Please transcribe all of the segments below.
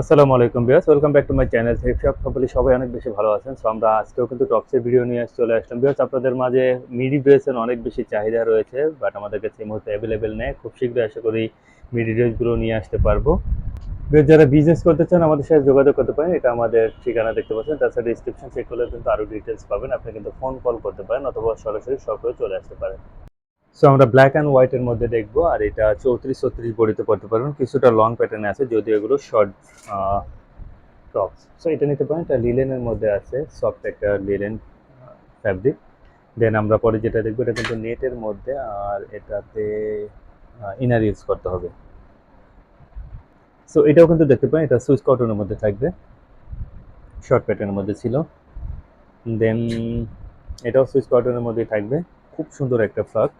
আসসালামু আলাইকুম বিয়াস welcome back to my channel থ্রিপ শপ হপলি সবাই অনেক বেশি ভালো আছেন। সো আমরা আজকেও কিন্তু টপসের ভিডিও নিয়ে চলে আসলাম। বিয়াস আপনাদের মাঝে মিডি ড্রেসের অনেক বেশি চাহিদা রয়েছে বাট আমাদের কাছে এই মুহূর্তে অ্যাভেলেবেল নেই। খুব শীঘ্রই আশা করি মিডি ড্রেসগুলো নিয়ে আসতে পারব। বিয়াস যারা বিজনেস করতে চান, আমাদের সাথে যোগাযোগ করতে পারেন। এটা আমাদের ঠিকানা দেখতে পাচ্ছেন। তাছাড়া ডিসক্রিপশন চেক করলে কিন্তু আরও ডিটেলস পাবেন। আপনি কিন্তু ফোন কল করতে পারেন, অথবা সরাসরি শপেও চলে আসতে পারেন। সো আমরা ব্ল্যাক অ্যান্ড হোয়াইটের মধ্যে দেখব, আর এটা চৌত্রিশ, ছত্রিশ বডিতে পড়তে পারবেন। কিছুটা লং প্যাটার্নে আছে, যদিও এগুলো শর্ট টপস সো এটা নিতে পারেন, এটা লিলেনের মধ্যে আছে সফট একটা লিলেন ফ্যাব্রিক দেন আমরা পরে যেটা দেখব, এটা কিন্তু নেটের মধ্যে, আর এটাতে ইনার ইউজ করতে হবে। সো এটাও কিন্তু দেখতে পারেন, এটা সুইচ কটনের মধ্যে থাকবে। শর্ট প্যাটার্নের মধ্যে ছিল। দেন এটাও সুইচ কটনের মধ্যেই থাকবে। খুব সুন্দর একটা ফ্রক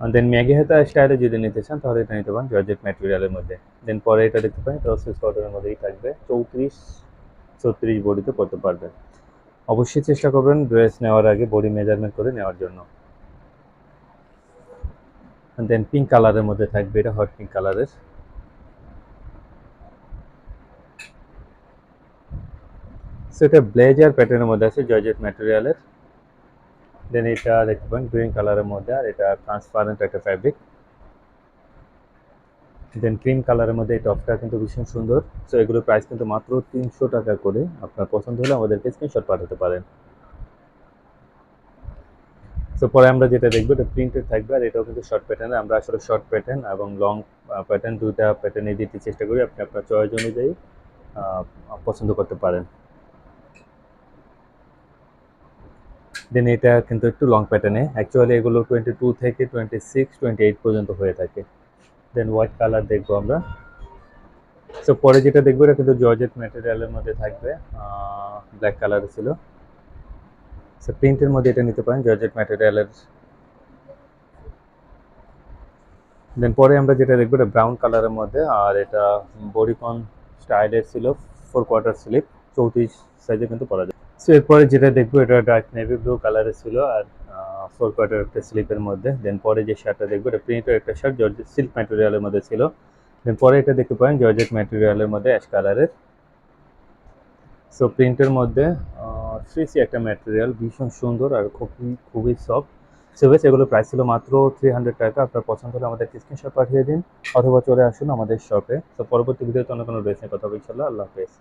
দেন ম্যাগি হাতা স্টাইলে যদি নিতে চান, তাহলে এটা নিতে পারেন জর্জেট ম্যাটেরিয়ালের মধ্যে। দেন পরে এটা দেখতে পারেন, এটা সুইচ কটনের মধ্যেই থাকবে। চৌত্রিশ, ছত্রিশ বডিতে পড়তে পারবেন। অবশ্যই চেষ্টা করবেন ড্রেস নেওয়ার আগে বডি মেজারমেন্ট করে নেওয়ার জন্য। দেন পিঙ্ক কালারের মধ্যে থাকবে, এটা হট পিঙ্ক কালারের সেটা ব্লেজার প্যাটার্নের মধ্যে আছে জর্জেট ম্যাটেরিয়ালের দেন এটা দেখতে পারেন গ্রিন কালারের মধ্যে, আর এটা ট্রান্সপারেন্ট একটা ফ্যাব্রিক দেন ক্রিম কালারের মধ্যে এই টপটা কিন্তু ভীষণ সুন্দর। সো এগুলোর প্রাইস কিন্তু মাত্র তিনশো টাকা করে। আপনার পছন্দ হলে আমাদেরকে স্ক্রিনশট পাঠাতে পারেন। সো পরে আমরা যেটা দেখব, এটা প্রিন্টেড থাকবে, আর এটাও কিন্তু শর্ট প্যাটার্ন আমরা আসলে শর্ট প্যাটার্ন এবং লং প্যাটার্ন দুইটা প্যাটার্নে দিতে চেষ্টা করি। আপনি আপনার চয়েস অনুযায়ী পছন্দ করতে পারেন। দেন এটা কিন্তু একটু লং প্যাটার্নে অ্যাকচুয়ালি এগুলো টোয়েন্টি টু থেকে টোয়েন্টি সিক্স টোয়েন্টি এইট পর্যন্ত হয়ে থাকে। দেন হোয়াইট কালার দেখব আমরা। সো পরে যেটা দেখব এটা কিন্তু জর্জেট ম্যাটেরিয়ালের মধ্যে থাকবে। ব্ল্যাক কালার ছিল। সো প্রিন্টের মধ্যে এটা নিতে পারেন জর্জেট ম্যাটেরিয়ালের দেন পরে আমরা যেটা দেখব এটা ব্রাউন কালারের মধ্যে। আর এটা বডিকন স্টাইলের ছিল ফোর কোয়ার্টার স্লিপ চৌত্রিশ সাইজে কিন্তু পরা যায়। সো এরপরে যেটা দেখব, এটা ডার্ক নেভি ব্লু কালারের ছিল আর ফোর কোয়ার্টার একটা স্লিপের মধ্যে। দেন পরে যে শার্টটা দেখব, এটা প্রিন্টের একটা শার্ট জর্জেট সিল্ক ম্যাটেরিয়ালের মধ্যে ছিল। দেন পরে এটা দেখতে পারেন জর্জেট ম্যাটেরিয়ালের মধ্যে অ্যাশ কালারের সো প্রিন্টের মধ্যে থ্রি সি একটা ম্যাটেরিয়াল ভীষণ সুন্দর আর খুবই খুবই সফট সো বেশ, এগুলো প্রাইস ছিল মাত্র থ্রি হান্ড্রেড টাকা। আপনার পছন্দ হলে আমাদের স্ক্রিনশট পাঠিয়ে দিন, অথবা চলে আসুন আমাদের শপে তো পরবর্তী ভিডিওতে অন্য কোনো ড্রেস নিয়ে কথা ইনশাল্লাহ আল্লাহ হাফেজ।